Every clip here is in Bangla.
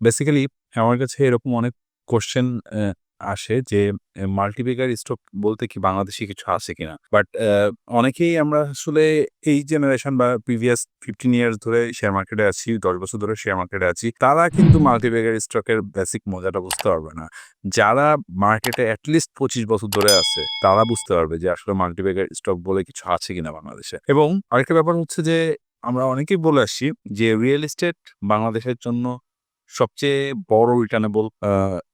বেসিক্যালি আমার কাছে এরকম অনেক কোশ্চেন আসে যে মাল্টিবেগার স্টক বলতে কি বাংলাদেশে কিছু আছে কিনা? বাট অনেকেই আমরা আসলে এই জেনারেশন বা প্রিভিয়াস ফিফটিন ইয়ার্স ধরে শেয়ার মার্কেটে আছি, দশ বছর ধরে শেয়ার মার্কেটে আছি, তারা কিন্তু মাল্টিবেগার স্টকের বেসিক মজাটা বুঝতে পারবে না। যারা মার্কেটে অ্যাটলিস্ট পঁচিশ বছর ধরে আছে, তারা বুঝতে পারবে যে আসলে মাল্টিবেগার স্টক বলে কিছু আছে কিনা বাংলাদেশে। এবং আরেকটা ব্যাপার হচ্ছে যে, আমরা অনেকেই বলে আসছি যে রিয়েল এস্টেট বাংলাদেশের জন্য সবচেয়ে বড় রিটার্নেবল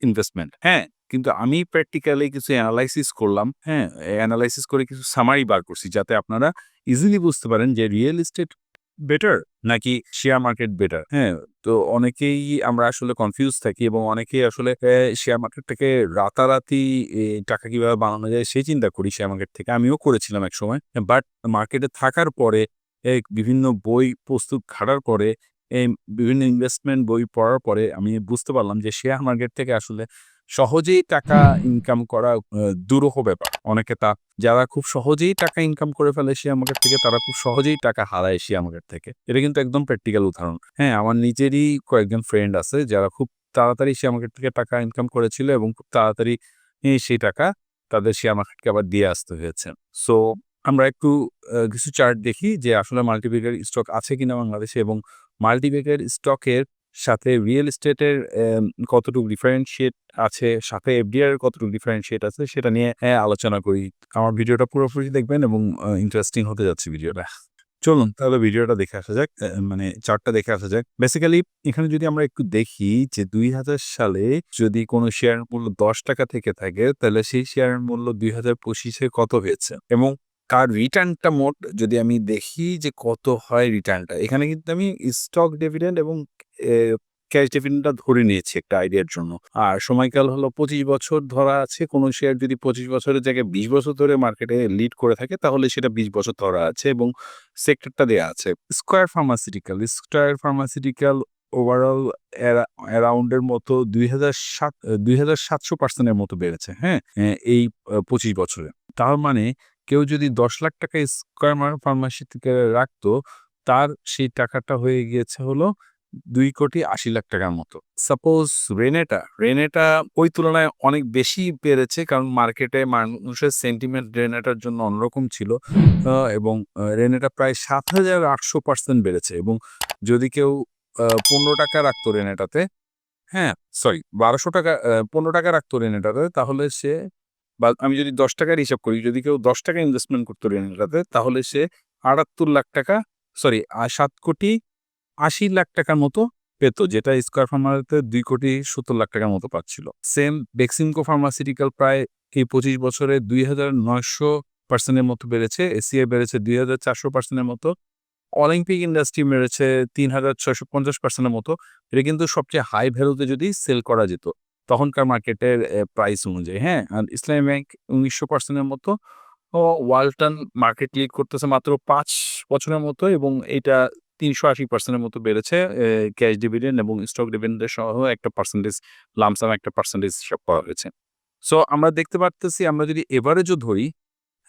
ইনভেস্টমেন্ট হ্যাঁ কিন্তু আমি প্র্যাকটিক্যালি কিছু অ্যানালাইসিস করলাম হ্যাঁ অ্যানালাইসিস করে কিছু সামারি বার করছি যাতে আপনারা ইজিলি বুঝতে পারেন যে রিয়েল এস্টেট বেটার নাকি শেয়ার মার্কেট বেটার হ্যাঁ তো অনেকেই আমরা আসলে কনফিউজ থাকি এবং অনেকেই আসলে শেয়ার মার্কেট থেকে রাতারাতি টাকা কীভাবে বানানো যায় সেই চিন্তা করি শেয়ার মার্কেট থেকে। আমিও করেছিলাম এক সময় বাট মার্কেটে থাকার পরে বিভিন্ন বই প্রস্তুত ঘাটার পরে এই বিভিন্ন ইনভেস্টমেন্ট বই পড়ার পরে আমি বুঝতে পারলাম যে শেয়ার মার্কেট থেকে আসলে সহজেই টাকা ইনকাম করা দুরূহ ব্যাপার। অনেকে তা, যারা খুব সহজেই টাকা ইনকাম করে ফেলে শেয়ার মার্কেট থেকে, তারা খুব সহজেই টাকা হারায় শেয়ার মার্কেট থেকে। এটা কিন্তু একদম প্র্যাকটিক্যাল উদাহরণ। হ্যাঁ আমার নিজেরই কয়েকজন ফ্রেন্ড আছে, যারা খুব তাড়াতাড়ি শেয়ার মার্কেট থেকে টাকা ইনকাম করেছিল এবং খুব তাড়াতাড়ি সেই টাকা তাদের শেয়ার মার্কেটকে আবার দিয়ে আসতে হয়েছে। সো আমরা একটু কিছু চার্ট দেখি যে আসলে মাল্টিপ্লিকার স্টক আছে কিনা বাংলাদেশে এবং মাল্টিপ্লিকার স্টকের সাথে রিয়েল এস্টেটের কতটুকু ডিফারেন্সিয়েট আছে, সাথে এফডিআর কতটুকু ডিফারেন্সিয়েট আছে, সেটা নিয়ে আলোচনা করি। আমার ভিডিওটা পুরোপুরি দেখবেন এবং ইন্টারেস্টিং হতে যাচ্ছে ভিডিওটা। চলুন, তাহলে ভিডিওটা দেখে আসা যাক মানে চার্টটা দেখে আসা যাক। বেসিক্যালি এখানে যদি আমরা একটু দেখি যে দুই হাজার সালে যদি কোনো শেয়ার মূল্য দশ টাকা থেকে থাকে, তাহলে সেই শেয়ারের মূল্য দুই হাজার পঁচিশে কত হয়েছে? এবং তার রিটার্নটা মোট যদি আমি দেখি যে কত হয় রিটার্নটা, এখানে কিন্তু আমি স্টক ডিভিডেন্ড এবং ক্যাশ ডিভিডেন্ডটা ধরে নিয়েছি একটা আইডিয়ার জন্য। আর সময়কাল হলো পঁচিশ বছর ধরা আছে, কোনো শেয়ার যদি পঁচিশ বছরের জায়গায় বিশ বছর ধরে মার্কেটে লিড করে থাকে, তাহলে সেটা বিশ বছর ধরা আছে এবং সেক্টরটা দেওয়া আছে। Square pharmaceutical Square pharmaceutical overall অ্যারাউন্ডের মতো দুই হাজার সাত, দুই হাজার সাতশো পার্সেন্টের মতো বেড়েছে হ্যাঁ এই পঁচিশ বছরে। তার মানে কেউ যদি দশ লাখ টাকা স্কোয়ার ফার্মাসি থেকে রাখতো, তার সেই টাকাটা হয়ে গিয়েছে হলো দুই কোটি আশি লাখ টাকার মতো। সাপোজ রেনেটা রেনেটা ওই তুলনায় অনেক বেশি বেড়েছে কারণ মার্কেটে মানুষের সেন্টিমেন্ট রেনেটার জন্য অন্যরকম ছিল। এবং রেনেটা প্রায় সাত হাজার আটশো পার্সেন্ট বেড়েছে এবং যদি কেউ পনেরো টাকা রাখতো রেনেটাতে হ্যাঁ সরি বারোশো টাকা পনেরো টাকা রাখতো রেনেটাতে তাহলে সে বা আমি যদি দশ টাকার হিসাব করি, যদি কেউ দশ টাকা ইনভেস্টমেন্ট করতো রেনেটাতে তাহলে সে আটাত্তর লাখ টাকা সরি সাত কোটি আশি লাখ টাকার মতো পেত, যেটা স্কোয়ার ফার্মাতে দুই কোটি সত্তর লাখ টাকার মতো পাচ্ছিল। সেম বেক্সিমকো ফার্মাসিউটিক্যাল প্রায় এই পঁচিশ বছরে দুই হাজার নয়শো পার্সেন্টের মতো বেড়েছে এসিআই বেড়েছে দুই হাজার চারশো পার্সেন্টের মতো অলিম্পিক ইন্ডাস্ট্রি বেড়েছে তিন হাজার ছয়শো পঞ্চাশ পার্সেন্টের মতো। এটা কিন্তু সবচেয়ে হাই ভ্যালুতে যদি সেল করা যেত। তখনকার মার্কেটের প্রাইস অনুযায়ী হ্যাঁ? আর ইসলামী ব্যাংক উনিশশো পার্সেন্টের মতো। ওয়ালটন মার্কেট লিড করতেছে মাত্র পাঁচ বছরের মতো এবং এটা তিনশো আশি পার্সেন্টের মতো বেড়েছে ক্যাশ ডিভিডেন্ড এবং স্টক ডিভিডেন্ডের সহ একটা পার্সেন্টেজ লামসাম একটা পার্সেন্টেজ হিসাব করা হয়েছে সো আমরা দেখতে পারতেছি, আমরা যদি এভারেজও ধরি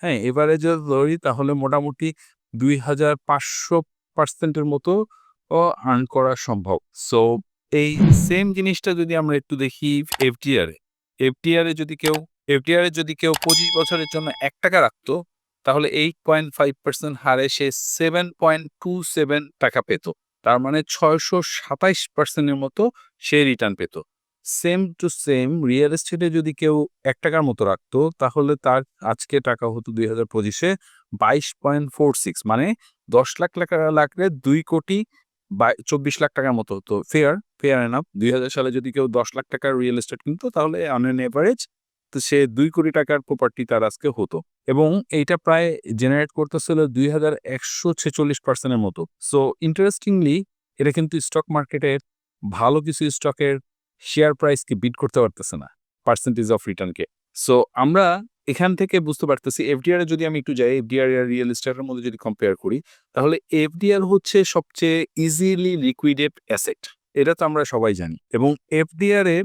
হ্যাঁ এভারেজও ধরি তাহলে মোটামুটি দুই হাজার পাঁচশো পার্সেন্টের মতো আর্ন করা সম্ভব। সো এই সেম জিনিসটা যদি আমরা একটু দেখি এফডিআর এফডিআর যদি কেউ এফডিআর যদি কেউ পঁচিশ বছরের জন্য এক টাকা রাখতো, তাহলে এইট পয়েন্ট ফাইভ পার্সেন্ট হারে সে সেভেন পয়েন্ট টু সেভেন টাকা পেত। তার মানে ছয়শো সাতাইশ পার্সেন্টের মতো সে রিটার্ন পেত। সেম টু সেম রিয়েল এস্টেটে যদি কেউ এক টাকার মতো রাখতো, তাহলে তার আজকে টাকা হতো দুই হাজার পঁচিশে বাইশ পয়েন্ট ফোর সিক্স মানে দশ লাখ টাকা লাগলে দুই কোটি চব্বিশ লাখ টাকার মতো হতো। ফেয়ার ফেয়ার এনাফ দুই হাজার সালে যদি কেউ দশ লাখ টাকার রিয়েল এস্টেট কিনতো, তাহলে অন এন এভারেজ তো সে দুই কোটি টাকার প্রপার্টি তার আজকে হতো। এবং এইটা প্রায় জেনারেট করতেছিল দুই হাজার একশো ছেচল্লিশ পার্সেন্টের মতো। সো ইন্টারেস্টিংলি এটা কিন্তু স্টক মার্কেটের ভালো কিছু স্টকের শেয়ার প্রাইসকে বিট করতে পারতেছে না পার্সেন্টেজ অফ রিটার্নকে সো আমরা এখান থেকে বুঝতে পারতেছি এফডিআর যদি আমি একটু যাই এফডিআর আর রিয়েল এস্টেটের মধ্যে যদি কম্পেয়ার করি, তাহলে এফডিআর হচ্ছে সবচেয়ে ইজিলি লিকুইডেড অ্যাসেট এটা তো আমরা সবাই জানি এবং এফডিআর এ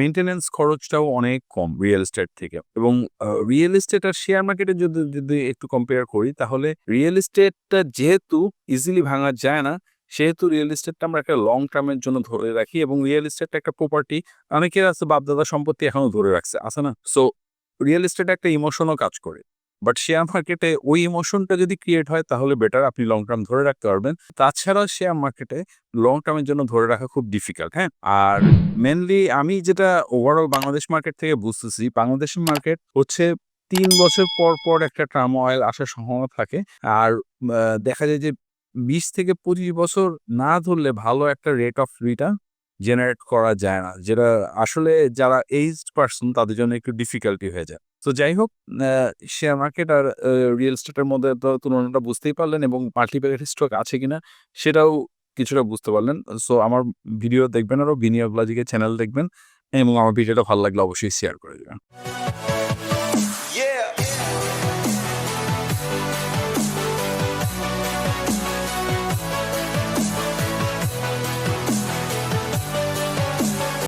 মেনটেনেন্স খরচটাও অনেক কম রিয়েল এস্টেট থেকে এবং রিয়েল এস্টেট আর শেয়ার মার্কেটে যদি যদি একটু কম্পেয়ার করি তাহলে রিয়েল এস্টেটটা যেহেতু ইজিলি ভাঙা যায় না, সেহেতু রিয়েল এস্টেটটা আমরা একটা লং টার্মের জন্য ধরে রাখি এবং রিয়েল এস্টেটটা একটা প্রপার্টি অনেকের আছে বাপদাদা সম্পত্তি এখনও ধরে রাখছে, আছে না? সো রিয়েল এস্টেট একটা ইমোশনও কাজ করে। বাট শেয়ার মার্কেটে ওই ইমোশনটা যদি ক্রিয়েট হয়, তাহলে বেটার আপনি লং টার্ম ধরে রাখতে পারবেন। তাছাড়া শেয়ার মার্কেটে লং টার্মের জন্য ধরে রাখা খুব ডিফিকাল্ট হ্যাঁ? আর মেনলি আমি যেটা ওভারঅল বাংলাদেশ মার্কেট থেকে বুঝতেছি বাংলাদেশের মার্কেট হচ্ছে তিন বছর পর পর একটা টার্ম অয়েল আসার সম্ভাবনা থাকে। আর দেখা যায় যে বিশ থেকে পঁচিশ বছর না ধরলে ভালো একটা রেট অফ রিটার্ন জেনারেট করা যায় না। যেটা আসলে যারা এইজড পার্সন তাদের জন্য একটু ডিফিকাল্টি হয়ে যায়। তো যাই হোক শেয়ার মার্কেট আর রিয়েল এস্টেটের মধ্যে তো তুলনাটা বুঝতেই পারলেন এবং মাল্টিপ্যাকেট স্টক আছে কিনা সেটাও কিছুটা বুঝতে পারলেন সো আমার ভিডিও দেখবেন আরও বিনিয়োগ লজিকের চ্যানেল দেখবেন এবং আমার ভিডিওটা ভালো লাগলে অবশ্যই শেয়ার করে দেবেন.